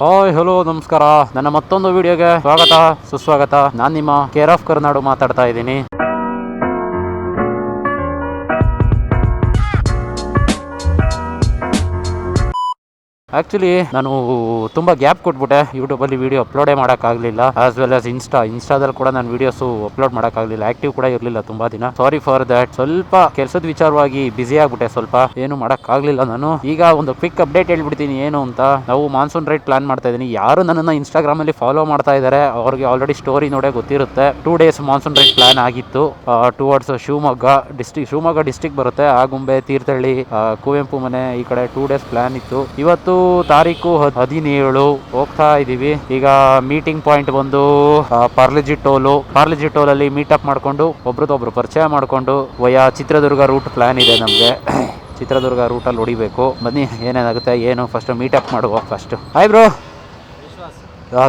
Hi, hello, ನಮಸ್ಕಾರ. ನನ್ನ ಮತ್ತೊಂದು ವಿಡಿಯೋಗೆ ಸ್ವಾಗತ, ಸುಸ್ವಾಗತ. ನಾನು ನಿಮ್ಮ ಕೇರ್ ಆಫ್ ಕರ್ನಾಡು ಮಾತಾಡ್ತಾ ಇದ್ದೀನಿ. ಆಕ್ಚುಲಿ ನಾನು ತುಂಬಾ ಗ್ಯಾಪ್ ಕೊಟ್ಬಿಟ್ಟೆ. ಯೂಟ್ಯೂಬ್ ಅಲ್ಲಿ ವಿಡಿಯೋ ಅಪ್ಲೋಡೇ ಮಾಡೋಕ್ಕಾಗಲಿಲ್ಲ. ಆಸ್ ವೆಲ್ ಆಸ್ ಇನ್ಸ್ಟಾ ಇನ್ಸ್ಟಾದಲ್ಲಿ ಕೂಡ ನಾನು ವಿಡಿಯೋಸ್ ಅಪ್ಲೋಡ್ ಮಾಡೋಕ್ಕಾಗಲಿಲ್ಲ. ಆಕ್ಟಿವ್ ಕೂಡ ಇರಲಿಲ್ಲ ತುಂಬಾ ದಿನ. ಸಾರಿ ಫಾರ್ ದಟ್ ಸ್ವಲ್ಪ ಕೆಲಸದ ವಿಚಾರವಾಗಿ ಬಿಸಿ ಆಗ್ಬಿಟ್ಟೆ ಸ್ವಲ್ಪ. ಏನು ಮಾಡೋಕ್ಕಾಗಲಿಲ್ಲ ನಾನು. ಈಗ ಒಂದು ಕ್ವಿಕ್ ಅಪ್ಡೇಟ್ ಹೇಳ್ಬಿಡ್ತೀನಿ. ಏನು ಅಂತ. ನಾವು ಮಾನ್ಸೂನ್ ರೈಡ್ ಪ್ಲಾನ್ ಮಾಡ್ತಾ ಇದ್ದೀನಿ. ಯಾರು ನನ್ನನ್ನು ಇನ್ಸ್ಟಾಗ್ರಾಮ್ ಅಲ್ಲಿ ಫಾಲೋ ಮಾಡ್ತಾ ಇದ್ದಾರೆ ಅವ್ರಿಗೆ ಆಲ್ರೆಡಿ ಸ್ಟೋರಿ ನೋಡೇ ಗೊತ್ತಿರುತ್ತೆ. Two days monsoon ride plan ಆಗಿತ್ತು. Towards Shivamogga district Shivamogga district ಬರುತ್ತೆ. ಆಗುಂಬೆ ತೀರ್ಥಹಳ್ಳಿ ಕುವೆಂಪು ಮನೆ ಈ ಕಡೆ ಟೂ ಡೇಸ್ ಪ್ಲಾನ್ ಇತ್ತು. ಇವತ್ತು ತಾರೀಕು ಹದ್- ಹದಿನೇಳು ಹೋಗ್ತಾ ಇದೀವಿ ಈಗ ಮೀಟಿಂಗ್ ಪಾಯಿಂಟ್ ಬಂದು Parle G toll Parle G toll ಅಲ್ಲಿ ಮೀಟಪ್ ಮಾಡ್ಕೊಂಡು ಒಬ್ರದೊಬ್ರು ಪರಿಚಯ ಮಾಡ್ಕೊಂಡು, ವಯಾ ಚಿತ್ರದುರ್ಗ ರೂಟ್ ಪ್ಲಾನ್ ಇದೆ ನಮಗೆ. ಚಿತ್ರದುರ್ಗ ರೂಟಲ್ಲಿ ಹೊಡಿಬೇಕು. ಬನ್ನಿ, ಏನೇನಾಗುತ್ತೆ, ಏನು ಫಸ್ಟ್ ಮೀಟಪ್ ಮಾಡುವ ಫಸ್ಟ್ ಹಾಯ್ ಬ್ರೋ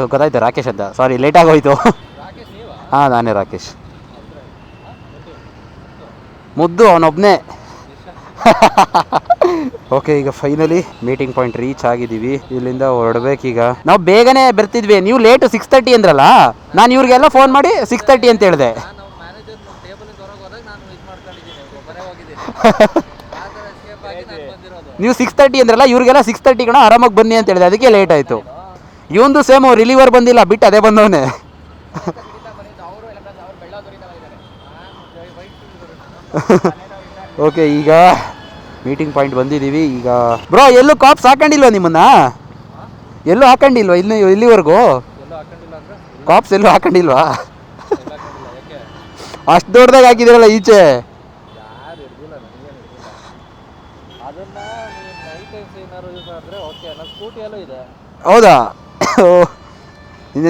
ಗೊತ್ತಾಯ್ತು, ರಾಕೇಶ್ ಅಂತ. ಸಾರಿ ಲೇಟ್ ಆಗೋಯ್ತು. ಹಾಂ, ನಾನೇ ರಾಕೇಶ್. ಮುದ್ದು ಅವನೊಬ್ನೇ. ಓಕೆ ಈಗ ಫೈನಲಿ ಮೀಟಿಂಗ್ ಪಾಯಿಂಟ್ ರೀಚ್ ಆಗಿದ್ದೀವಿ. ಇಲ್ಲಿಂದ ಹೊರಡ್ಬೇಕೀಗ ನಾವು ಬೇಗನೆ ಬರ್ತಿದ್ವಿ. ನೀವು ಲೇಟ್ ಸಿಕ್ಸ್ ತರ್ಟಿ ಅಂದ್ರಲ್ಲ ನಾನು ಇವ್ರಿಗೆಲ್ಲ ಫೋನ್ ಮಾಡಿ ಸಿಕ್ಸ್ ತರ್ಟಿ ಅಂತ ಹೇಳಿದೆ. ನೀವು ಸಿಕ್ಸ್ ತರ್ಟಿ ಅಂದ್ರಲ್ಲ ಇವ್ರಿಗೆಲ್ಲ ಸಿಕ್ಸ್ ತರ್ಟಿ ಕಣ ಆರಾಮಾಗಿ ಬನ್ನಿ ಅಂತ ಹೇಳಿದೆ. ಅದಕ್ಕೆ ಲೇಟ್ ಆಯಿತು. ಇವಂದು ಸೇಮ್ ರಿಲೀವರ್ ಬಂದಿಲ್ಲ ಬಿಟ್ಟು ಅದೇ ಬಂದವನೇ. ಓಕೆ ಈಗ ಮೀಟಿಂಗ್ ಪಾಯಿಂಟ್ ಬಂದಿದ್ದೀವಿ. ಈಗ ಬ್ರೋ, ಎಲ್ಲೂ ಕಾಪ್ಸ್ ಹಾಕೊಂಡಿಲ್ವಾ ನಿಮ್ಮನ್ನ? ಎಲ್ಲೂ ಹಾಕೊಂಡಿಲ್ವಾ? ಇಲ್ಲಿ ಇಲ್ಲಿವರೆಗೂ? ಕಾಪ್ಸ್ ಎಲ್ಲೂ ಹಾಕೊಂಡಿಲ್ವಾ? ಅಷ್ಟು ದೊಡ್ಡದಾಗ ಹಾಕಿದಿರಲ್ಲ ಈಚೆ. ಹೌದಾ?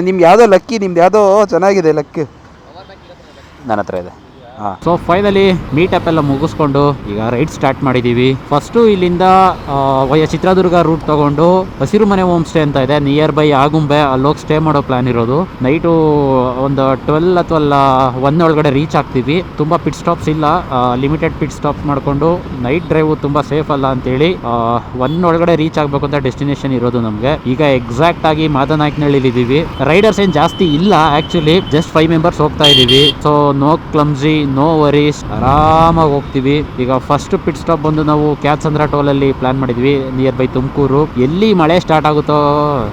ನಿಮ್ಗೆ ಯಾವುದೋ ಲಕ್ಕಿ ನಿಮ್ದು ಯಾವುದೋ ಚೆನ್ನಾಗಿದೆ ಲಕ್ ನನ್ನ ಹತ್ರ ಇದೆ. ಸೊ ಫೈನಲಿ ಮೀಟಪ್ ಎಲ್ಲ ಮುಗಿಸ್ಕೊಂಡು ಈಗ ರೈಡ್ ಸ್ಟಾರ್ಟ್ ಮಾಡಿದ್ದೀವಿ ಫಸ್ಟು ಇಲ್ಲಿಂದ ವಯ ಚಿತ್ರದುರ್ಗ ರೂಟ್ ತಗೊಂಡು ಹಸಿರು ಮನೆ ಹೋಮ್ ಸ್ಟೇ ಅಂತ ಇದೆ. ನಿಯರ್ ಬೈ ಆಗುಂಬೆ ಅಲ್ಲೋಗಿ ಸ್ಟೇ ಮಾಡೋ ಪ್ಲಾನ್ ಇರೋದು. ನೈಟು ಒಂದು ಟ್ವೆಲ್ ಅಥವಾ ಒನ್ ಒಳಗಡೆ ರೀಚ್ ಆಗ್ತೀವಿ. ತುಂಬ ಪಿಟ್ ಸ್ಟಾಪ್ಸ್ ಇಲ್ಲ. ಲಿಮಿಟೆಡ್ ಪಿಟ್ ಸ್ಟಾಪ್ ಮಾಡಿಕೊಂಡು ನೈಟ್ ಡ್ರೈವ್ ತುಂಬ ಸೇಫ್ ಅಲ್ಲ ಅಂತೇಳಿ ಒನ್ ಒಳಗಡೆ ರೀಚ್ ಆಗಬೇಕು ಅಂತ ಡೆಸ್ಟಿನೇಷನ್ ಇರೋದು ನಮಗೆ. ಈಗ ಎಕ್ಸಾಕ್ಟ್ ಆಗಿ ಮಾದನಾಯಕನಹಳ್ಳಿಲಿ ರೈಡರ್ಸ್ ಏನು ಜಾಸ್ತಿ ಇಲ್ಲ ಆಕ್ಚುಲಿ ಜಸ್ಟ್ ಫೈವ್ ಮೆಂಬರ್ಸ್ ಹೋಗ್ತಾ ಇದೀವಿ. So no clumsy no worries, ಆರಾಮಾಗಿ ಹೋಗ್ತೀವಿ. ಈಗ ಫಸ್ಟ್ ಪಿಟ್ ಸ್ಟಾಪ್ ಬಂದು ನಾವು ಕ್ಯಾತ್ಸಂದ್ರ ಟೋಲ್ ಅಲ್ಲಿ ಪ್ಲಾನ್ ಮಾಡಿದ್ವಿ. Near by Tumakuru. ಎಲ್ಲಿ ಮಳೆ ಸ್ಟಾರ್ಟ್ ಆಗುತ್ತೋ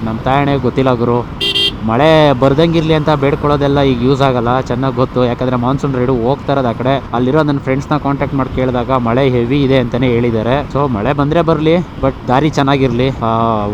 ನಮ್ಮ ತಾಯಣೆ ಗೊತ್ತಿಲ್ಲ ಗುರು. ಮಳೆ ಬರ್ದಂಗಿರ್ಲಿ ಅಂತ ಬೇಡ್ಕೊಳ್ಳೋದೆಲ್ಲ ಈಗ ಯೂಸ್ ಆಗಲ್ಲ, ಚೆನ್ನಾಗಿ ಗೊತ್ತು. ಯಾಕಂದ್ರೆ ಮಾನ್ಸೂನ್ ರೈಡು ಹೋಗ್ತಾ ಇರೋದು ಆ ಕಡೆ. ಅಲ್ಲಿರೋ ನನ್ನ ಫ್ರೆಂಡ್ಸ್ನ ಕಾಂಟ್ಯಾಕ್ಟ್ ಮಾಡಿ ಕೇಳಿದಾಗ ಮಳೆ ಹೆವಿ ಇದೆ ಅಂತಾನೆ ಹೇಳಿದ್ದಾರೆ. ಸೊ ಮಳೆ ಬಂದ್ರೆ ಬರಲಿ ಬಟ್ ದಾರಿ ಚೆನ್ನಾಗಿರ್ಲಿ.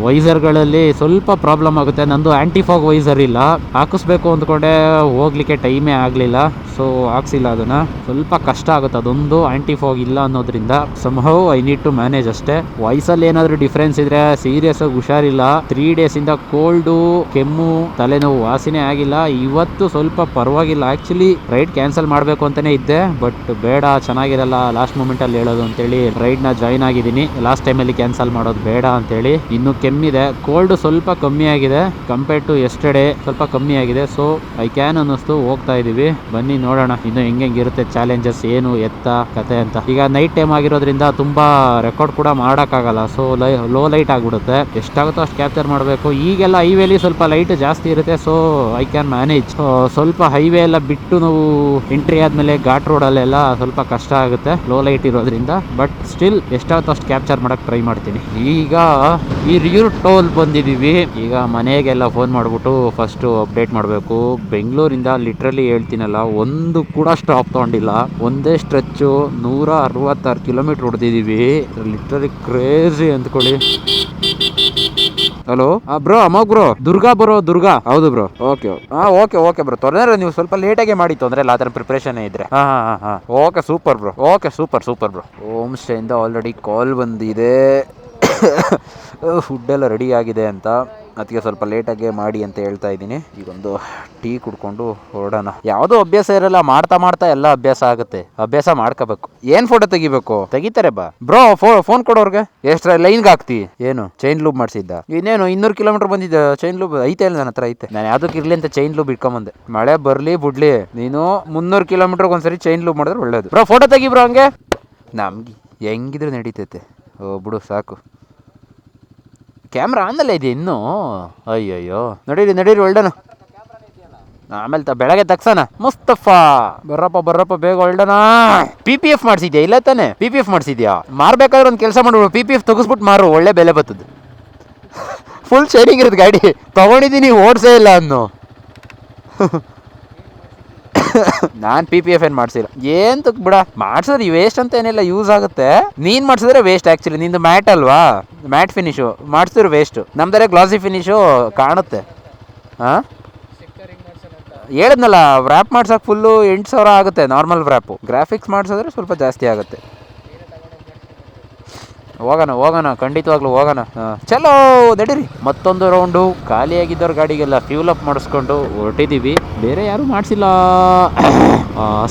ವೈಸರ್ಗಳಲ್ಲಿ ಸ್ವಲ್ಪ ಪ್ರಾಬ್ಲಮ್ ಆಗುತ್ತೆ. ನಂದು ಆಂಟಿ ಫಾಗ್ ವೈಸರ್ ಇಲ್ಲ. ಹಾಕಿಸ್ಬೇಕು ಅಂದ್ಕೊಂಡೆ ಹೋಗ್ಲಿಕ್ಕೆ ಟೈಮೇ ಆಗಲಿಲ್ಲ. ಸೊ ಹಾಕ್ಸಿಲ್ಲ ಅದನ್ನ. ಸ್ವಲ್ಪ ಕಷ್ಟ ಆಗುತ್ತೆ. ಅದೊಂದು ಆಂಟಿ ಫಾಗ್ ಇಲ್ಲ ಅನ್ನೋದ್ರಿಂದ somehow I need to manage ಅಷ್ಟೇ. ವಾಯ್ಸಲ್ಲಿ ಏನಾದರೂ ಡಿಫ್ರೆನ್ಸ್ ಇದ್ರೆ ಸೀರಿಯಸ್ ಆಗಿ ಹುಷಾರಿಲ್ಲ. ತ್ರೀ ಡೇಸ್ ಇಂದ ಕೋಲ್ಡು ಕೆಮ್ಮು ತಲೆನೋವು ವಾಸಿನೇ ಆಗಿಲ್ಲ. ಇವತ್ತು ಸ್ವಲ್ಪ ಪರವಾಗಿಲ್ಲ. ಆ್ಯಕ್ಚುಲಿ ರೈಡ್ ಕ್ಯಾನ್ಸಲ್ ಮಾಡಬೇಕು ಅಂತಾನೆ ಇದ್ದೆ ಬಟ್ ಬೇಡ, ಚೆನ್ನಾಗಿರಲ್ಲ ಲಾಸ್ಟ್ ಮೂಮೆಂಟಲ್ಲಿ ಹೇಳೋದು ಅಂತೇಳಿ ರೈಡ್ನ ಜಾಯ್ನ್ ಆಗಿದ್ದೀನಿ. ಲಾಸ್ಟ್ ಟೈಮಲ್ಲಿ ಕ್ಯಾನ್ಸಲ್ ಮಾಡೋದು ಬೇಡ ಅಂತೇಳಿ. ಇನ್ನು ಕೆಮ್ಮಿದೆ. ಕೋಲ್ಡ್ ಸ್ವಲ್ಪ ಕಮ್ಮಿ ಆಗಿದೆ. ಕಂಪೇರ್ ಟು ಎಸ್ಟರ್ಡೇ ಸ್ವಲ್ಪ ಕಮ್ಮಿ ಆಗಿದೆ. ಸೊ ಐ ಕ್ಯಾನ್ ಅನ್ನಿಸ್ತು. ಹೋಗ್ತಾ ಇದೀವಿ. ಬನ್ನಿ ನೋಡೋಣ. ಇನ್ನು ಹೆಂಗೆ ಇರುತ್ತೆ ಚಾಲೆಂಜಸ್ ಏನು ಎತ್ತ, ಕತೆ ಅಂತ. ಈಗ ನೈಟ್ ಟೈಮ್ ಆಗಿರೋದ್ರಿಂದ ತುಂಬಾ ರೆಕಾರ್ಡ್ ಕೂಡ ಮಾಡೋಕ್ಕಾಗಲ್ಲ. ಸೊ ಲೈ ಲೋ ಲೈಟ್ ಆಗಿಬಿಡುತ್ತೆ. ಎಷ್ಟಾಗುತ್ತೋ ಅಷ್ಟು ಕ್ಯಾಪ್ಚರ್ ಮಾಡಬೇಕು. ಈಗೆಲ್ಲ ಹೈವೇಲಿ ಸ್ವಲ್ಪ ಲೈಟ್ ಜಾಸ್ತಿ ಇರುತ್ತೆ ಸೊ ಐ ಕ್ಯಾನ್ ಮ್ಯಾನೇಜ್ ಸ್ವಲ್ಪ ಹೈವೇ ಎಲ್ಲ ಬಿಟ್ಟು ನಾವು ಎಂಟ್ರಿ ಆದ್ಮೇಲೆ ಘಾಟ್ ರೋಡಲ್ಲೆಲ್ಲ ಸ್ವಲ್ಪ ಕಷ್ಟ ಆಗುತ್ತೆ ಲೋ ಲೈಟ್ ಇರೋದ್ರಿಂದ. ಬಟ್ ಸ್ಟಿಲ್ ಎಷ್ಟಾಗುತ್ತೋ ಅಷ್ಟು ಕ್ಯಾಪ್ಚರ್ ಮಾಡಕ್ ಟ್ರೈ ಮಾಡ್ತೀನಿ. ಈಗ ಈ ರಿಯೂರ್ ಟೋಲ್ ಬಂದಿದೀವಿ. ಈಗ ಮನೆಗೆಲ್ಲ ಫೋನ್ ಮಾಡಿಬಿಟ್ಟು ಫಸ್ಟ್ ಅಪ್ಡೇಟ್ ಮಾಡಬೇಕು. ಬೆಂಗಳೂರಿಂದ ಲಿಟ್ರಲಿ ಹೇಳ್ತೀನಲ್ಲ, ಒಂದು ಕೂಡ ಸ್ಟಾಪ್ ತಗೊಂಡಿಲ್ಲ. ಒಂದೇ ಸ್ಟ್ರೆಚ್ಚು ನೂರ ಅರವತ್ತಾರು ಕಿಲೋಮೀಟ್ರ್ ಹೊಡೆದಿದ್ದೀವಿ ಲಿಟ್ರಲಿ ಕ್ರೇಜಿ ಅಂದ್ಕೊಳ್ಳಿ. ಹಲೋ ಬ್ರೋ ಅಮ್ಮ ಬ್ರೋ ದುರ್ಗಾ ಬರೋ ದುರ್ಗಾ. ಹೌದು ಬ್ರೋ ಓಕೆ ಹಾ ಓಕೆ ಓಕೆ ಬ್ರೋ ತೊಂದರೆ ನೀವು ಸ್ವಲ್ಪ ಲೇಟಾಗಿ ಮಾಡಿ, ತೊಂದರೆ ಇಲ್ಲ ಅದರ ಪ್ರಿಪ್ರೇಷನ್ ಇದ್ರೆ. ಹಾ ಹಾ ಹಾ okay super bro okay super super bro home ಸ್ಟೇಯಿಂದ already call ಬಂದಿದೆ. ಫುಡ್ ಎಲ್ಲ ರೆಡಿ ಆಗಿದೆ ಅಂತ. ಅದಕ್ಕೆ ಸ್ವಲ್ಪ ಲೇಟಾಗೆ ಮಾಡಿ ಅಂತ ಹೇಳ್ತಾ ಇದ್ದೀನಿ. ಈಗೊಂದು ಟೀ ಕುಡ್ಕೊಂಡು ಹೊರಡೋಣ. ಯಾವುದೋ ಅಭ್ಯಾಸ ಇರಲ್ಲ, ಮಾಡ್ತಾ ಮಾಡ್ತಾ ಎಲ್ಲ ಅಭ್ಯಾಸ ಆಗುತ್ತೆ. ಅಭ್ಯಾಸ ಮಾಡ್ಕೋಬೇಕು. ಏನ್ ಫೋಟೋ ತೆಗಿಬೇಕು? ತೆಗಿತಾರೆ ಬಾ. ಬ್ರೋ ಫೋನ್ ಕೊಡೋರ್ಗೆ ಎಷ್ಟ್ರ ಲೈನ್ಗೆ ಹಾಕ್ತಿ? ಏನು? ಚೈನ್ ಲೂಬ್ ಮಾಡಿಸಿದ್ದ. ಇನ್ನೇನು, ಇನ್ನೂರು ಕಿಲೋಮೀಟರ್ ಬಂದಿದ್ದ ಚೈನ್ ಲೂಬ್ ಐತೆ ಇಲ್ಲ ನನ್ನ ಹತ್ರ, ಐತೆ. ನಾನು ಯಾವ್ದಕ್ಕೆ ಇರ್ಲಿ ಅಂತ ಚೈನ್ ಲೂಬ್ ಇಟ್ಕೊಂಬಂದೆ. ಮಳೆ ಬರ್ಲಿ, ಬಿಡ್ಲಿ. ನೀನು ಮುನ್ನೂರು ಕಿಲೋಮೀಟರ್ ಒಂದ್ಸರಿ ಚೈನ್ ಲೂಬ್ ಮಾಡಿದ್ರೆ ಒಳ್ಳೇದು. ಬ್ರೋ ಫೋಟೋ ತೆಗಿ ಬ್ರೋ ಹಂಗೆ. ನಮ್ಗೆ ಹೆಂಗಿದ್ರು ನಡೀತೈತೆ. ಓ, ಬಿಡು, ಸಾಕು. ಕ್ಯಾಮ್ರಾ ಆನಲ್ಲೇ ಇದೆ ಇನ್ನೂ. ಅಯ್ಯಯ್ಯೋ. ನಡೀರಿ ನಡೀರಿ ಒಳ್ಳೆನ ಆಮೇಲೆ ತ ಬೆಳಗ್ಗೆ ತಗ್ಸೋಣ. ಮುಸ್ತಫಾ. ಬರ್ರಪ್ಪ ಬರ್ರಪ್ಪ, ಬೇಗ ಒಳ್ಳೆನ ಪಿ ಪಿ ಎಫ್ ಮಾಡಿಸಿದ್ಯಾ? ಇಲ್ಲ ತಾನೆ? ಪಿ ಪಿ ಎಫ್ ಮಾಡಿಸಿದ್ಯಾ? ಮಾರ್ಬೇಕಾದ್ರೆ ಒಂದು ಕೆಲಸ ಮಾಡ್ಬಿಡು. ಪಿ ಪಿ ಎಫ್ ತೆಗಿಸ್ಬಿಟ್ಟು ಮಾರು. ಒಳ್ಳೆ ಬೆಲೆ ಬರ್ತದೆ. ಫುಲ್ ಶೈನಿಂಗ್ ಇರೋದು ಗಾಡಿ. ತಗೊಂಡಿದ್ದೀನಿ, ಓಡಿಸೇ ಇಲ್ಲ ಅನ್ನು. ನಾನ್ ಪಿ ಪಿ ಎಫ್ ಏನ್ ಮಾಡ್ಸಿಲ್ಲ. ಏನ್ ತುಕ್ ಬಿಡ, ಮಾಡ್ಸಿದ್ರೆ ವೇಸ್ಟ್ ಅಂತ ಏನಿಲ್ಲ ಯೂಸ್ ಆಗುತ್ತೆ. ನೀನ್ ಮಾಡ್ಸಿದ್ರೆ ವೇಸ್ಟ್ ಆಕ್ಚುಲಿ ನಿಂದು ಮ್ಯಾಟ್ ಅಲ್ವಾ? ಮ್ಯಾಟ್ ಫಿನಿಶು ಮಾಡ್ಸಿದ್ರೆ ವೇಸ್ಟ್ ನಮ್ದರೆ ಗ್ಲಾಸಿ ಫಿನಿಶು ಕಾಣುತ್ತೆ. ಹಾ ಹೇಳದ್ನಲ್ಲ ವ್ರ್ಯಾಪ್ ಮಾಡ್ಸಕ್ ಫುಲ್ಲು ಎಂಟು ಸಾವಿರ ಆಗುತ್ತೆ ನಾರ್ಮಲ್ ವ್ರ್ಯಾಪು ಗ್ರಾಫಿಕ್ಸ್ ಮಾಡಿಸಿದ್ರೆ ಸ್ವಲ್ಪ ಜಾಸ್ತಿ ಆಗುತ್ತೆ. ಹೋಗೋಣ ಹೋಗೋಣ, ಖಂಡಿತವಾಗ್ಲೂ ಹೋಗೋಣ. ಚಲೋ, ನಡೀರಿ. ಮತ್ತೊಂದು ರೌಂಡು ಖಾಲಿಯಾಗಿದ್ದವ್ರ ಗಾಡಿಗೆಲ್ಲ ಫ್ಯೂಲ್ ಅಪ್ ಮಾಡಿಸ್ಕೊಂಡು ಹೊರಟಿದ್ದೀವಿ ಬೇರೆ ಯಾರು ಮಾಡಿಸಿಲ್ಲ.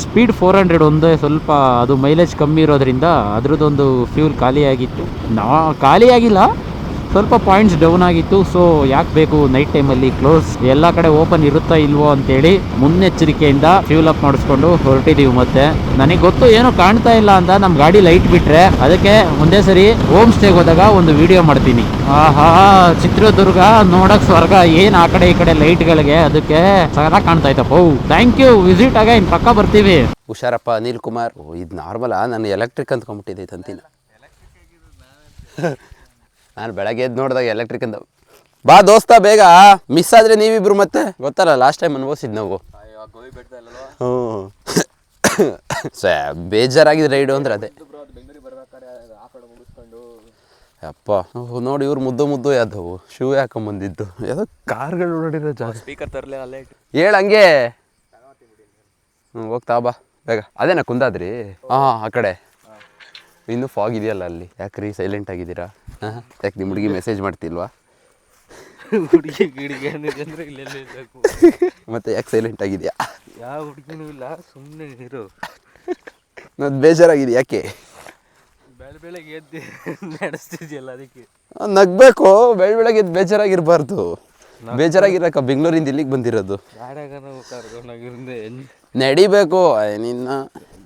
ಸ್ಪೀಡ್ ಫೋರ್ ಹಂಡ್ರೆಡ್ ಒಂದೇ ಸ್ವಲ್ಪ ಅದು ಮೈಲೇಜ್ ಕಮ್ಮಿ ಇರೋದ್ರಿಂದ ಅದ್ರದ್ದೊಂದು ಫ್ಯೂಲ್ ಖಾಲಿಯಾಗಿತ್ತು. ನಾ, ಖಾಲಿಯಾಗಿಲ್ಲ. ಸ್ವಲ್ಪ ಪಾಯಿಂಟ್ಸ್ ಡೌನ್ ಆಗಿತ್ತು. ಸೊ ಯಾಕೆ ಬೇಕು? ನೈಟ್ ಟೈಮಲ್ಲಿ ಕ್ಲೋಸ್ ಎಲ್ಲ ಕಡೆ ಓಪನ್ ಇರುತ್ತಾ ಇಲ್ವೋ ಅಂತೇಳಿ ಮುನ್ನೆಚ್ಚರಿಕೆಯಿಂದ ಫ್ಯೂಲ್ ಅಪ್ ಮಾಡಿಸ್ಕೊಂಡು ಹೊರಟಿದೀವಿ ಮತ್ತೆ. ನನಗೆ ಗೊತ್ತು ಏನೋ ಕಾಣ್ತಾ ಇಲ್ಲ ಅಂತ. ನಮ್ಮ ಗಾಡಿ ಲೈಟ್ ಬಿಟ್ರೆ ಅದಕ್ಕೆ ಒಂದೇ ಸರಿ ಹೋಮ್ ಸ್ಟೇಗೆ ಹೋದಾಗ ಒಂದು ವಿಡಿಯೋ ಮಾಡ್ತೀನಿ. ಆಹಾ, ಚಿತ್ರದುರ್ಗ ನೋಡಕ್ ಸ್ವರ್ಗ. ಏನ್ ಆ ಕಡೆ ಈ ಕಡೆ ಲೈಟ್ಗಳಿಗೆ ಅದಕ್ಕೆ ಚೆನ್ನಾಗಿ ಕಾಣ್ತಾ ಇತ್ತಪ್ಪ ಥ್ಯಾಂಕ್ ಯು ವಿಸಿಟ್ ಆಗ ಇನ್ ಪಕ್ಕ ಬರ್ತೀವಿ. ಹುಷಾರಪ್ಪ, ಅನಿಲ್ ಕುಮಾರ್. ಓ, ಇದು ನಾರ್ಮಲಾ ನಾನು ಎಲೆಕ್ಟ್ರಿಕ್ ಅಂದ್ಕೊಂಬಿಟ್ಟಿದ್ದೆ ತಂತಿನ. ನಾನು ಬೆಳಗ್ಗೆ ಎದ್ದು ನೋಡಿದಾಗ ಎಲೆಕ್ಟ್ರಿಕ್ ಅಂತ ಬಾ ದೋಸ್ತ ಬೇಗ. ಮಿಸ್ ಆದರೆ ನೀವಿಬ್ರು ಮತ್ತೆ? ಗೊತ್ತಲ್ಲ ಲಾಸ್ಟ್ ಟೈಮ್ ಅನ್ಭವಿಸಿದ್ ನಾವು. ಹ್ಞೂ ಸೇ ಬೇಜಾರಾಗಿದೆ ರೈಡು ಅಂದ್ರೆ ಅದೇ. ಅಪ್ಪ ನೋಡಿ ಇವ್ರು ಮುದ್ದು ಮುದ್ದು ಯಾವ್ದವು ಶೂ ಹಾಕೊಂಬಂದಿದ್ದು ಯಾವುದೋ ಕಾರ್ಗಳು ನೋಡಿರೋ ಜಾಸ್ತಿ. ಸ್ಪೀಕರ್ ತರಲೇ ಅಲ್ಲೇ ಹೇಳ ಹಂಗೆ. ಹ್ಞೂ ಹೋಗ್ತಾ ಬಾ ಬೇಗ. ಅದೇನಾ ಕುಂದಾದ್ರಿ? ಹಾಂ ಆ ಕಡೆ. ಇನ್ನೂ ಫಾಗ್ ಇದೆಯಲ್ಲ ಅಲ್ಲಿ. ಯಾಕ್ರಿ ಸೈಲೆಂಟ್ ಆಗಿದ್ದೀರಾ? ಹಾಂ ಯಾಕೆ ನಿಮ್ಮ ಹುಡುಗಿ ಮೆಸೇಜ್ ಮಾಡ್ತಿಲ್ವಾ? ಹುಡುಗಿ ಗಿಡಿಗೆ ಅಂದ್ರೆ ಇಲ್ಲೆಲ್ಲ ಇರ್ಬೇಕು. ಮತ್ತೆ ಯಾಕೆ ಸೈಲೆಂಟ್ ಆಗಿದೆಯಾ? ಯಾವ ಹುಡುಗಿನೂ ಇಲ್ಲ ಸುಮ್ಮನೆ ಇರು. ನಾನು ಬೇಜಾರಾಗಿದೆ ಯಾಕೆ? ಬೆಳ ಬೆಳಗ್ಗೆ ಎದ್ದು ನಡೆಸ್ತಿದ್ಯಲ್ಲ ಅದಕ್ಕೆ. ನಗ್ಬೇಕು ಬೆಳ ಬೆಳಗ್ಗೆ ಎದ್ದು ಬೇಜಾರಾಗಿರಬಾರ್ದು. ಬೇಜಾರಾಗಿರಕ್ಕ ಬೆಂಗಳೂರಿಂದ ಇಲ್ಲಿಗೆ ಬಂದಿರೋದು. ಗಾಡ್ಯಾಗ ನಾವು ಕರ್ಕೊಂಡೋಗಿರಿಂದ. ನಡಿಬೇಕು ನಿನ್ನ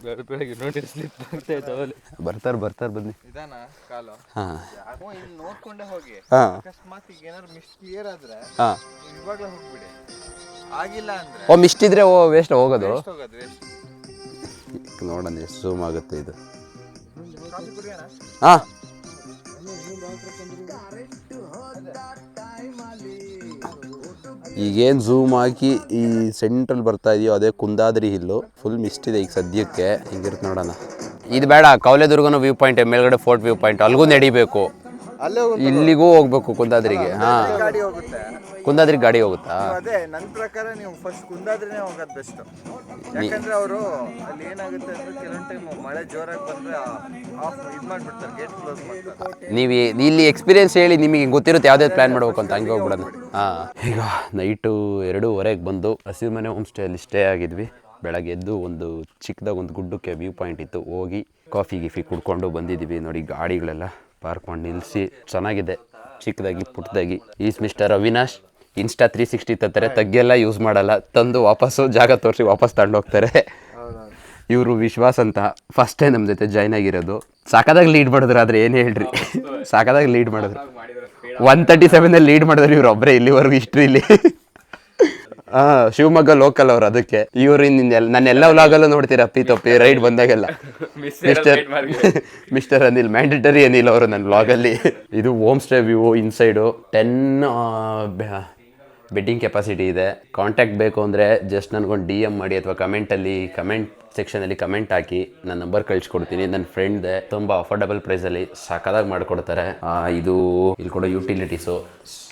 ಬೆಳಗ್ಗೆ ನೋಡಿ ಸ್ಲಿಪ್ ಆಗ್ತಾ ಇದ್ದಾವಲ್ಲಿ ಬರ್ತಾರೆ ಬರ್ತಾರೆ ಬನ್ನಿ. ನಿಧಾನ ಕಾಲು. ಹಾಂ. ಯಾಕೋ ಇಲ್ಲಿ ನೋಡ್ಕೊಂಡೆ ಹೋಗಿ. ಹಾಂ. ಅಕಸ್ಮಾತ್ ಈಗ ಏನಾದ್ರು ಮಿಸ್ ಕ್ಲಿಯರ್ ಆದ್ರೆ ಹಾಂ. ಇವಾಗಲೇ ಹೋಗ್ಬಿಡಿ. ಆಗಿಲ್ಲ ಅಂದ್ರೆ ಓ ಮಿಷ್ಟಿದ್ರೆ ಓ ವೇಸ್ಟ್ ಹೋಗೋದು? ಎಷ್ಟ್ ಹೋಗೋದು ವೇಸ್ಟ್ ನೋಡೋಣ ಎಷ್ಟು ಝೂಮ್ ಆಗುತ್ತೆ ಇದು. ಕಾಫಿ ಕುಡಿಯೋಣ? ಹಾಂ. ಈಗೇನು ಝೂಮ್ ಹಾಕಿ ಈ ಸೆಂಟ್ರಲ್ ಬರ್ತಾ ಇದೆಯೋ ಅದೇ ಕುಂದಾದ್ರಿ ಹಿಲ್ಲು ಫುಲ್ ಮಿಸ್ಟ್ ಇದೆ ಈಗ ಸದ್ಯಕ್ಕೆ. ಹಿಂಗಿರುತ್ತೆ ನೋಡೋಣ. ಇದು ಬೇಡ, ಕೌಲೆದುರ್ಗನ ವ್ಯೂ ಪಾಯಿಂಟ್ ಮೇಲ್ಗಡೆ ಫೋರ್ಟ್ ವ್ಯೂ ಪಾಯಿಂಟ್ ಅಲ್ಗೂ ನಡಿಬೇಕು. ಅಲ್ಲೇ ಇಲ್ಲಿಗೂ ಹೋಗ್ಬೇಕು ಕುಂದಾದ್ರಿಗೆ ಹಾ. ಗಾಡಿ ಹೋಗುತ್ತೆ. ಕುಂದಾದ್ರಿಗೆ ಗಾಡಿ ಹೋಗುತ್ತಾ? ಅದೇ ನನ್ನ ಪ್ರಕಾರ ನೀವು ಫಸ್ಟ್ ಕುಂದಾದ್ರೇನೆ ಹೋಗೋದು ಬೆಸ್ಟ್ ಯಾಕಂದ್ರೆ ಅವರು ಅಲ್ಲಿ ಏನಾಗುತ್ತೆ ಅಂದ್ರೆ ಕೆಲವೊಂದು ಟೈಮ್ ಮಳೆ ಜೋರಾಗಿ ಬಂದ್ರೆ ಆಫ್ ಇದು ಮಾಡ್ಬಿಡ್ತಾರೆ ಗೇಟ್ ಕ್ಲೋಸ್ ಮಾಡ್ತಾರೆ. ನೀವು ಇಲ್ಲಿ ಎಕ್ಸ್ಪೀರಿಯನ್ಸ್ ಹೇಳಿ ನಿಮಗೆ ಗೊತ್ತಿರುತ್ತೆ ಯಾವುದೇ ಪ್ಲ್ಯಾನ್ ಮಾಡ್ಬೇಕು ಅಂತ ಹಂಗೆ ಹೋಗ್ಬಿಡೋಣ. ಹಾಂ. ಈಗ ನೈಟು ಎರಡೂವರೆಗೆ ಬಂದು ಹಸಿರು ಮನೆ ಹೋಮ್ ಸ್ಟೇಯಲ್ಲಿ ಸ್ಟೇ ಆಗಿದ್ವಿ. ಬೆಳಗ್ಗೆ ಎದ್ದು ಒಂದು ಚಿಕ್ಕದಾಗ ಒಂದು ಗುಡ್ಡಕ್ಕೆ ವ್ಯೂ ಪಾಯಿಂಟ್ ಇತ್ತು. ಹೋಗಿ ಕಾಫಿ ಗಿಫಿ ಕುಡ್ಕೊಂಡು ಬಂದಿದ್ದೀವಿ ನೋಡಿ ಗಾಡಿಗಳೆಲ್ಲ ಪಾರ್ಕ್ ಮಾಡಿ ನಿಲ್ಲಿಸಿ ಚೆನ್ನಾಗಿದೆ. ಚಿಕ್ಕದಾಗಿ ಪುಟ್ಟದಾಗಿ is mister Avinash Insta three sixty ತತ್ತಾರೆ. ತಗ್ಗೆಲ್ಲ ಯೂಸ್ ಮಾಡಲ್ಲ. ತಂದು ವಾಪಸ್ಸು ಜಾಗ ತೋರಿಸಿ ವಾಪಸ್ ತಗೊಂಡೋಗ್ತಾರೆ ಇವರು ವಿಶ್ವಾಸ್ ಅಂತ. ಫಸ್ಟ್ ಟೈಮ್ ನಮ್ಮ ಜೊತೆ ಜಾಯ್ನ್ ಆಗಿರೋದು. ಸಾಕಾದಾಗ ಲೀಡ್ ಮಾಡಿದ್ರು ಆದರೆ ಏನು ಹೇಳ್ರಿ? ಸಾಕಾದಾಗ ಲೀಡ್ ಮಾಡಿದ್ರು. ಒನ್ ತರ್ಟಿ ಸೆವೆನಲ್ಲಿ ಲೀಡ್ ಮಾಡಿದ್ರು ಇವ್ರು ಒಬ್ಬರೇ ಇಲ್ಲಿವರೆಗೂ ಹಿಸ್ಟ್ರಿಲಿ ಹಾ ಶಿವಮೊಗ್ಗ ಲೋಕಲ್ ಅವ್ರು ಅದಕ್ಕೆ. ಇವ್ರಿಂದ ನನ್ನ ಎಲ್ಲ ವ್ಲಾಗಲ್ಲೂ ನೋಡ್ತೀರಾ ಅಪ್ಪಿ ತಪ್ಪಿ ರೈಡ್ ಬಂದಾಗೆಲ್ಲ. Mister mister Anil mandatory Anil ಅವರು ನನ್ನ ವ್ಲಾಗಲ್ಲಿ ಇದು home stay view inside ten bedding capacity ಇದೆ. ಕಾಂಟ್ಯಾಕ್ಟ್ ಬೇಕು ಅಂದರೆ ಜಸ್ಟ್ ನನಗೊಂದು ಡಿ ಎಂ ಮಾಡಿ ಅಥವಾ ಕಮೆಂಟಲ್ಲಿ ಕಮೆಂಟ್ ಸೆಕ್ಷನಲ್ಲಿ ಕಮೆಂಟ್ ಹಾಕಿ ನನ್ನ ನಂಬರ್ ಕಳಿಸ್ಕೊಡ್ತೀನಿ. ನನ್ನ ಫ್ರೆಂಡ್ದೆ ತುಂಬ ಅಫೋರ್ಡಬಲ್ ಪ್ರೈಸಲ್ಲಿ ಸಖತ್ತಾಗಿ ಮಾಡಿಕೊಡ್ತಾರೆ. ಇದು ಇಲ್ಲಿ ಕೂಡ ಯುಟಿಲಿಟೀಸು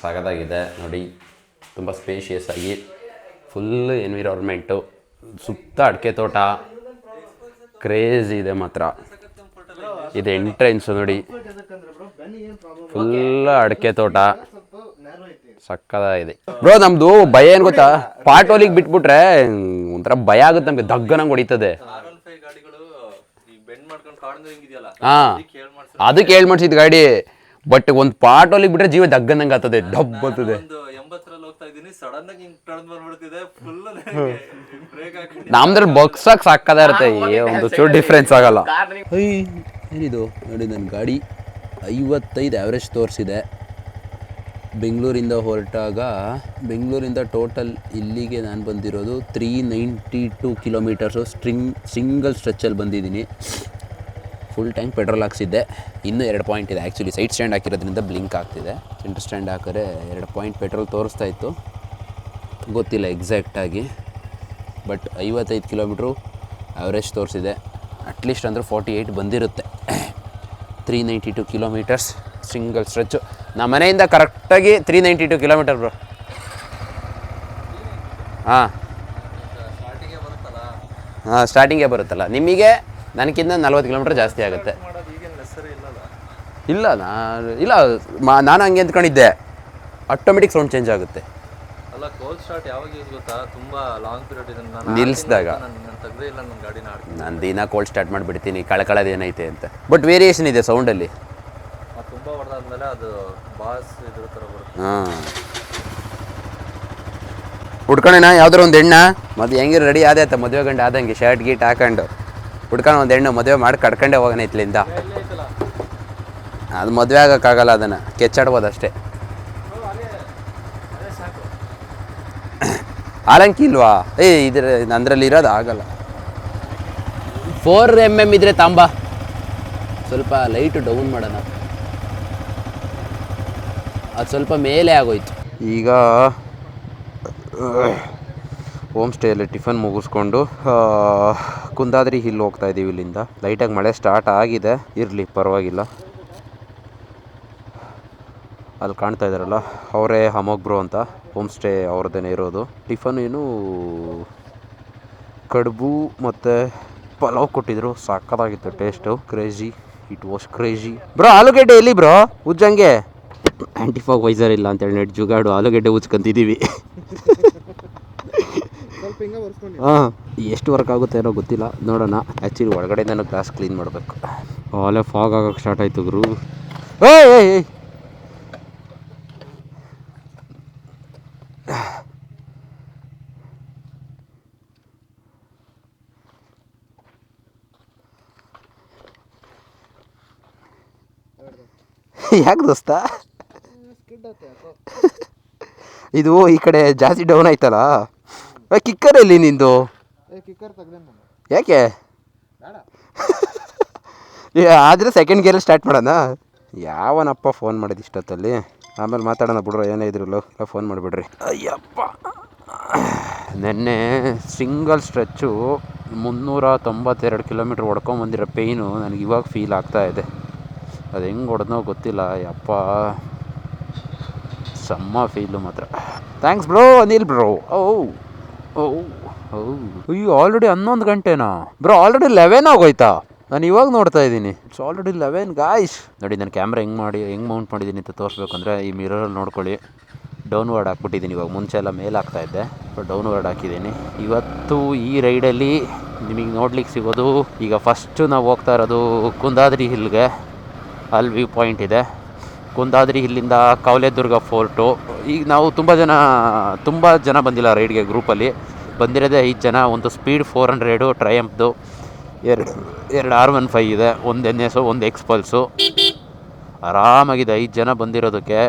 ಸಖದಾಗಿದೆ ನೋಡಿ ತುಂಬ ಸ್ಪೇಷಿಯಸ್ ಆಗಿ ಫುಲ್ ಎನ್ವಿರಾನ್ಮೆಂಟು ಸುತ್ತ ಅಡಿಕೆ ತೋಟ. ಕ್ರೇಜ್ ಇದೆ ಮಾತ್ರ. ಇದು ಎಂಟ್ರೆನ್ಸ್ ನೋಡಿ. ಫುಲ್ ಅಡಿಕೆ ತೋಟ. ಸಕ್ಕದಾಗಿದೆ ಬ್ರೋ ನಮ್ದು ಭಯ ಏನು ಗೊತ್ತಾ? ಪಾಟೋಲಿಗೆ ಬಿಟ್ಬಿಟ್ರೆ ಒಂಥರ ಭಯ ಆಗುತ್ತೆ ನಮ್ಗೆ. ದಗ್ಗನಂಗೆ ಹೊಡಿತದೆ. ಹಾ. ಅದಕ್ಕೆ ಹೇಳ್ ಮಾಡ್ಸಿದ್ ಗಾಡಿ. ಬಟ್ ಒಂದ್ ಪಾಟೋಲಿಗೆ ಬಿಟ್ರೆ ಜೀವ ದಗ್ಗನಂಗ್ ಆಗ್ತದೆ. ಡಬ್ ಬರ್ತದೆ ಹೋಗ್ತಾ ಇದೀನಿ ಸಡನ್ ಆಗಿ ಹಿಂಗ್ ಟರ್ನ್ ಬಂದ್ಬಿಡ್ತಿದೆ. ಫುಲ್ ಬ್ರೇಕ್ ಹಾಕಿ ನಮ್ದ್ರಲ್ಲಿ ಬಗ್ಸಕ್ ಸಾಕದ ಇರುತ್ತೆ. ಒಂದು ಚೂರು ಡಿಫ್ರೆನ್ಸ್ ಆಗಲ್ಲ. ಏನಿದು? ನೋಡಿ ನನ್ನ ಗಾಡಿ. ಐವತ್ತೈದು ಆ್ಯಾವ್ರೇಜ್ ತೋರಿಸಿದೆ. ಬೆಂಗಳೂರಿಂದ ಹೊರಟಾಗ ಬೆಂಗಳೂರಿಂದ ಟೋಟಲ್ ಇಲ್ಲಿಗೆ ನಾನು ಬಂದಿರೋದು three ninety two kilometres string single ಸ್ಟ್ರೆಚ್ಚಲ್ಲಿ ಬಂದಿದ್ದೀನಿ. ಫುಲ್ ಟ್ಯಾಂಕ್ ಪೆಟ್ರೋಲ್ ಹಾಕ್ಸಿದ್ದೆ. ಇನ್ನೂ ಎರಡು ಪಾಯಿಂಟ್ ಇದೆ. ಆ್ಯಕ್ಚುಲಿ ಸೈಡ್ ಸ್ಟ್ಯಾಂಡ್ ಹಾಕಿರೋದ್ರಿಂದ ಬ್ಲಿಂಕ್ ಆಗ್ತಿದೆ. ಸೆಂಟರ್ ಸ್ಟ್ಯಾಂಡ್ ಹಾಕಿದ್ರೆ ಎರಡು ಪಾಯಿಂಟ್ ಪೆಟ್ರೋಲ್ ತೋರಿಸ್ತಾ ಇತ್ತು. ಗೊತ್ತಿಲ್ಲ ಎಕ್ಸಾಕ್ಟಾಗಿ ಬಟ್ ಐವತ್ತೈದು ಕಿಲೋಮೀಟ್ರು ಅವರೇಜ್ ತೋರಿಸಿದೆ. ಅಟ್ಲೀಸ್ಟ್ ಅಂದರೆ ಫಾರ್ಟಿ ಏಯ್ಟ್ ಬಂದಿರುತ್ತೆ. Three ninety two kilometres single stretch ನಮ್ಮ ಮನೆಯಿಂದ ಕರೆಕ್ಟಾಗಿ three ninety two kilometre bro ಹಾಂ. ಹಾಂ ಸ್ಟಾರ್ಟಿಂಗೇ ಬರುತ್ತಲ್ಲ. ನಿಮಗೆ? ನನಗಿಂತ ನಲ್ವತ್ತು ಕಿಲೋಮೀಟ್ರ್ ಜಾಸ್ತಿ ಆಗುತ್ತೆ. ಇಲ್ಲ ನಾನು ಇಲ್ಲ ಮಾ ನಾನು ಹಂಗೆ ಅಂದ್ಕೊಂಡಿದ್ದೆ. ಆಟೋಮೆಟಿಕ್ ಸೌಂಡ್ ಚೇಂಜ್ ಆಗುತ್ತೆ. ಅಲ್ಲ ಕೋಲ್ಡ್ ಸ್ಟಾರ್ಟ್ ಯಾವಾಗ ಯೂಸ್ ಗೊತ್ತಾ? ತುಂಬಾ ಲಾಂಗ್ ಪೀರಿಯಡ್ ಇದೆ ನಾನು ನಿಲ್ಲಿಸ್ದಾಗ. ತೆಗ್ದೇ ಇಲ್ಲ ನನ್ನ ಗಾಡಿನ ನಾನು ದಿನ ಕೋಲ್ಡ್ ಸ್ಟಾರ್ಟ್ ಮಾಡಿಬಿಡ್ತೀನಿ ಕಳಕಳದ ಏನೈತೆ ಅಂತ. ಬಟ್ ವೇರಿಯೇಷನ್ ಇದೆ ಸೌಂಡಲ್ಲಿ ಅದು ತುಂಬಾ ಹೊಡೆದಾದ್ಮೇಲೆ ಅದು ಬಾಸ್ ಇದ್ರ ಥರ ಬರುತ್ತೆ. ಹಾಂ. ಹುಡ್ಕೊಳ್ಳೋಣ ಯಾವ್ದಾರು ಒಂದು ಹೆಣ್ಣ ಮತ್ತೆ ಹೆಂಗಿರೋ ರೆಡಿ ಆದೆ ಆತ ಮದುವೆ ಗಂಡ ಆದಂಗೆ ಶರ್ಟ್ ಗೀಟ್ ಹಾಕೊಂಡು. ಹುಡ್ಕೊಂಡು ಒಂದು ಹೆಣ್ಣು ಮದುವೆ ಮಾಡಿ ಕಡ್ಕೊಂಡೇ ಹೋಗೋಣ ಇತ್ಲಿಂದ ಅದು ಮದುವೆ ಆಗೋಕ್ಕಾಗಲ್ಲ ಅದನ್ನು ಕೆಚ್ಚಾಡ್ಬೋದು ಅಷ್ಟೇ. ಆಲಂಕಿ ಇಲ್ವಾ? ಏ ಇದ್ರ ಅಂದ್ರಲ್ಲಿ ಇರೋದು ಆಗಲ್ಲ. ಫೋರ್ ಎಂ ಎಂ ಇದ್ರೆ ತಾಂಬ. ಸ್ವಲ್ಪ ಲೈಟು ಡೌನ್ ಮಾಡೋಣ. ಅದು ಸ್ವಲ್ಪ ಮೇಲೆ ಆಗೋಯ್ತು. ಈಗ ಹೋಮ್ ಸ್ಟೇಯಲ್ಲಿ ಟಿಫನ್ ಮುಗಿಸ್ಕೊಂಡು ಕುಂದಾದ್ರಿ ಹಿಲ್ ಹೋಗ್ತಾ ಇದ್ದೀವಿ ಇಲ್ಲಿಂದ. ಲೈಟಾಗಿ ಮಳೆ ಸ್ಟಾರ್ಟ್ ಆಗಿದೆ. ಇರಲಿ, ಪರವಾಗಿಲ್ಲ. ಅಲ್ಲಿ ಕಾಣ್ತಾ ಇದ್ದಾರಲ್ಲ, ಅವರೇ ಬ್ರೋ ಅಂತ. ಹೋಮ್ ಸ್ಟೇ ಅವ್ರದ್ದೇನೆ ಇರೋದು. ಟಿಫನ್ ಏನು ಕಡುಬು ಮತ್ತು ಪಲಾವ್ ಕೊಟ್ಟಿದ್ರು. ಸಕ್ಕತ್ತಾಗಿತ್ತು taste crazy it was crazy bro ಆಲೂಗಡ್ಡೆ ಎಲ್ಲಿ ಬ್ರೋ ಉಜ್ಜಂಗೆ. ಆ್ಯಂಟಿಫಾಗ್ ವೈಸರ್ ಇಲ್ಲ ಅಂತೇಳಿ ನೆಟ್ ಜುಗಾಡು. ಆಲೂಗಡ್ಡೆ ಉಜ್ಕೊಂತಿದ್ದೀವಿ. ಹಾಂ ಎಷ್ಟು ವರ್ಕ್ ಆಗುತ್ತೆ ಏನೋ ಗೊತ್ತಿಲ್ಲ. ನೋಡೋಣ. ಆ್ಯಕ್ಚುಲಿ ಒಳಗಡೆ ನಾನು ಗ್ಲಾಸ್ ಕ್ಲೀನ್ ಮಾಡಬೇಕು. ಆಲೇ ಫಾಗ್ ಆಗೋಕ್ಕೆ ಸ್ಟಾರ್ಟ್ ಆಯಿತು ಗುರು. ಏಯ್ ಏಯ್ ಏಯ್. ಯಾಕೆ ದೋಸ್ತ? ಇದು ಈ ಕಡೆ ಜಾಸ್ತಿ ಡೌನ್ ಆಯ್ತಲ್ಲ? ಕಿಕ್ಕರ್ ಎಲ್ಲಿ ನಿಂದು? ಯಾಕೆ? ಏ, ಆದ್ರೆ ಸೆಕೆಂಡ್ ಗೇರ್ ಸ್ಟಾರ್ಟ್ ಮಾಡೋಣ? ಯಾವನಪ್ಪ ಫೋನ್ ಮಾಡಿದ ಇಷ್ಟೊತ್ತಲ್ಲಿ? ಆಮೇಲೆ ಮಾತಾಡೋಣ ಬಿಡ್ರೋ ಏನೇ ಇದ್ರಲ್ಲೋ ಫೋನ್ ಮಾಡಿಬಿಡ್ರಿ. ಅಯ್ಯಪ್ಪ. ನೆನ್ನೆ ಸಿಂಗಲ್ ಸ್ಟ್ರೆಚ್ಚು ಮುನ್ನೂರ ತೊಂಬತ್ತೆರಡು ಕಿಲೋಮೀಟ್ರ್ ಹೊಡ್ಕೊಂಬಂದಿರೋ ಪೇಯ್ನು ನನಗೆ ಇವಾಗ ಫೀಲ್ ಆಗ್ತಾ ಇದೆ. ಅದು ಹೆಂಗೆ ಹೊಡೆದ್ನೋ ಗೊತ್ತಿಲ್ಲ ಯಪ್ಪ. ಸಮ್ಮ ಫೀಲು ಮಾತ್ರ. ಥ್ಯಾಂಕ್ಸ್ ಬ್ರೋ ಅನಿಲ್ ಬ್ರೋ ಓ. ಅಯ್ಯೋ ಆಲ್ರೆಡಿ ಹನ್ನೊಂದು ಗಂಟೆನಾ? ಬ್ರೋ ಆಲ್ರೆಡಿ ಲೆವೆನ್ ಆಗೋಯ್ತಾ? ನಾನು ಇವಾಗ ನೋಡ್ತಾ ಇದ್ದೀನಿ. ಇಟ್ಸ್ ಆಲ್ರೆಡಿ ಲೆವೆನ್ ಗಾಯ್ಸ್ ನೋಡಿ, ನಾನು ಕ್ಯಾಮ್ರಾ ಹೆಂಗೆ ಮಾಡಿ, ಹೆಂಗೆ ಮೌಂಟ್ ಮಾಡಿದ್ದೀನಿ ಅಂತ ತೋರಿಸ್ಬೇಕಂದ್ರೆ ಈ ಮಿರರಲ್ಲಿ ನೋಡ್ಕೊಳ್ಳಿ. ಡೌನ್ವರ್ಡ್ ಹಾಕ್ಬಿಟ್ಟಿದ್ದೀನಿ ಇವಾಗ. ಮುಂಚೆ ಎಲ್ಲ ಮೇಲೆ ಇದ್ದೆ ಬಟ್ ಡೌನ್ವರ್ಡ್ ಹಾಕಿದ್ದೀನಿ. ಇವತ್ತು ಈ ರೈಡಲ್ಲಿ ನಿಮಗೆ ನೋಡ್ಲಿಕ್ಕೆ ಸಿಗೋದು, ಈಗ ಫಸ್ಟು ನಾವು ಹೋಗ್ತಾ ಇರೋದು ಕುಂದಾದ್ರಿ ಹಿಲ್ಗೆ ಅಲ್ಲಿ ವ್ಯೂ ಪಾಯಿಂಟ್ ಇದೆ. ಕುಂದಾದ್ರಿ ಇಲ್ಲಿಂದ ಕವಲೆದುರ್ಗ ಫೋರ್ಟು. ಈಗ ನಾವು ತುಂಬ ಜನ ತುಂಬ ಜನ ಬಂದಿಲ್ಲ ರೈಡ್ಗೆ ಗ್ರೂಪಲ್ಲಿ ಬಂದಿರೋದೇ ಐದು ಜನ, ಒಂದು ಸ್ಪೀಡ್ ಫೋರ್ ಹಂಡ್ರೆಡು ಟ್ರಯಂಪ್ದು ಎರಡು ಎರಡು ಆರ್ ಒನ್ ಫೈ ಇದೆ, ಒಂದು ಎನ್ ಒಂದು ಎಕ್ಸ್ಪಲ್ಸು ಆರಾಮಾಗಿದೆ ಐದು ಜನ ಬಂದಿರೋದಕ್ಕೆ.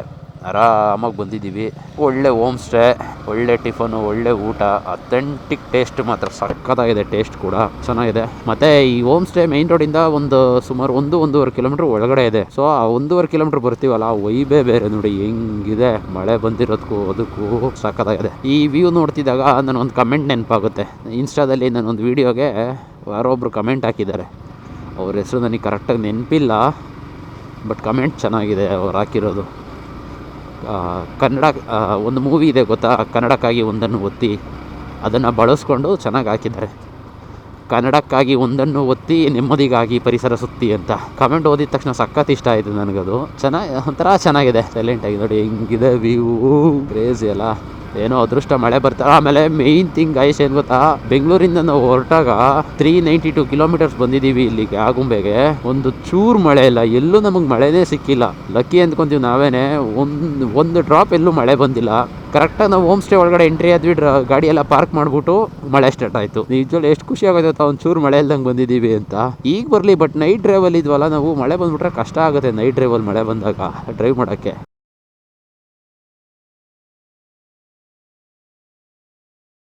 ಆರಾಮಾಗಿ ಬಂದಿದ್ದೀವಿ. ಒಳ್ಳೆ ಹೋಮ್ ಸ್ಟೇ ಒಳ್ಳೆ ಟಿಫನು, ಒಳ್ಳೆ ಊಟ, ಅಥೆಂಟಿಕ್ ಟೇಸ್ಟ್ ಮಾತ್ರ, ಸಕ್ಕತ್ತಾಗಿದೆ ಟೇಸ್ಟ್ ಕೂಡ. ಚೆನ್ನಾಗಿದೆ. ಮತ್ತು ಈ ಹೋಮ್ ಸ್ಟೇ ಮೈನ್ ರೋಡಿಂದ ಒಂದು ಸುಮಾರು ಒಂದು, ಒಂದೂವರೆ ಕಿಲೋಮೀಟ್ರ್ ಒಳಗಡೆ ಇದೆ. ಸೊ ಆ ಒಂದೂವರೆ ಕಿಲೋಮೀಟ್ರ್ ಬರ್ತೀವಲ್ಲ, ಆ ವೈಬೇ ಬೇರೆ ನೋಡಿ ಹೆಂಗಿದೆ. ಮಳೆ ಬಂದಿರೋದಕ್ಕೂ ಅದಕ್ಕೂ ಸಕ್ಕತ್ತಾಗಿದೆ. ಈ ವ್ಯೂ ನೋಡ್ತಿದ್ದಾಗ ನನಗೊಂದು ಕಮೆಂಟ್ ನೆನಪಾಗುತ್ತೆ. ಇನ್ಸ್ಟಾದಲ್ಲಿ ನಾನೊಂದು ವೀಡಿಯೋಗೆ ಯಾರೊಬ್ಬರು ಕಮೆಂಟ್ ಹಾಕಿದ್ದಾರೆ. ಅವ್ರ ಹೆಸರು ನನಗೆ ಕರೆಕ್ಟಾಗಿ ನೆನಪಿಲ್ಲ, ಬಟ್ ಕಮೆಂಟ್ ಚೆನ್ನಾಗಿದೆ ಅವ್ರು ಹಾಕಿರೋದು. ಕನ್ನಡ ಒಂದು ಮೂವಿ ಇದೆ ಗೊತ್ತಾ? ಕನ್ನಡಕ್ಕಾಗಿ ಒಂದನ್ನು ಒತ್ತಿ ಅದನ್ನು ಬಳಸ್ಕೊಂಡು ಚೆನ್ನಾಗಿ ಹಾಕಿದ್ದಾರೆ. ಕನ್ನಡಕ್ಕಾಗಿ ಒಂದನ್ನು ಒತ್ತಿ ನೆಮ್ಮದಿಗಾಗಿ ಪರಿಸರ ಸುತ್ತಿ ಅಂತ. ಕಮೆಂಟ್ ಓದಿದ ತಕ್ಷಣ ಸಖತ್ ಇಷ್ಟ ಆಯಿತು ನನಗದು. ಚೆನ್ನಾಗಿ, ಒಂಥರ ಚೆನ್ನಾಗಿದೆ. ಸೈಲೆಂಟಾಗಿ ನೋಡಿ ಹೆಂಗಿದೆ ವ್ಯೂ ಕ್ರೇಜಿ ಅಲ್ಲ. ಏನೋ ಅದೃಷ್ಟ ಮಳೆ ಬರ್ತಾ ಆಮೇಲೆ ಮೇಯ್ನ್ ಥಿಂಗ್ ಐಸ್ ಏನು ಗೊತ್ತಾ? ಬೆಂಗಳೂರಿಂದ ನಾವು ಹೊರಟಾಗ ತ್ರೀ ನೈಂಟಿ ಟು ಕಿಲೋಮೀಟರ್ಸ್ ಬಂದಿದ್ದೀವಿ ಇಲ್ಲಿಗೆ ಆಗುಂಬೆಗೆ ಒಂದು ಚೂರು ಮಳೆ ಇಲ್ಲ, ಎಲ್ಲೂ ನಮಗೆ ಮಳೆನೇ ಸಿಕ್ಕಿಲ್ಲ. ಲಕ್ಕಿ ಅಂದ್ಕೊಂತೀವಿ ನಾವೇನೆ, ಒಂದು ಒಂದು ಡ್ರಾಪ್ ಎಲ್ಲೂ ಮಳೆ ಬಂದಿಲ್ಲ. ಕರೆಕ್ಟಾಗಿ ನಾವು ಹೋಮ್ ಸ್ಟೇ ಒಳಗಡೆ ಎಂಟ್ರಿ ಆದ್ವಿ ಗಾಡಿ ಎಲ್ಲ ಪಾರ್ಕ್ ಮಾಡಿಬಿಟ್ಟು ಮಳೆ ಸ್ಟಾರ್ಟ್ ಆಯಿತು. ನಿಜವಲ್ಲಿ ಎಷ್ಟು ಖುಷಿ ಆಗೋದು ಒಂದು ಚೂರು ಮಳೆ ಇಲ್ದಂಗೆ ಬಂದಿದ್ದೀವಿ ಅಂತ. ಈಗ ಬರಲಿ ಬಟ್ ನೈಟ್ ಡ್ರೈವಲ್ಲಿ ಇದ್ವಲ್ಲ, ನಾವು ಮಳೆ ಬಂದ್ಬಿಟ್ರೆ ಕಷ್ಟ ಆಗುತ್ತೆ ನೈಟ್ ಡ್ರೈವಲ್ಲಿ ಮಳೆ ಬಂದಾಗ ಡ್ರೈವ್ ಮಾಡೋಕ್ಕೆ.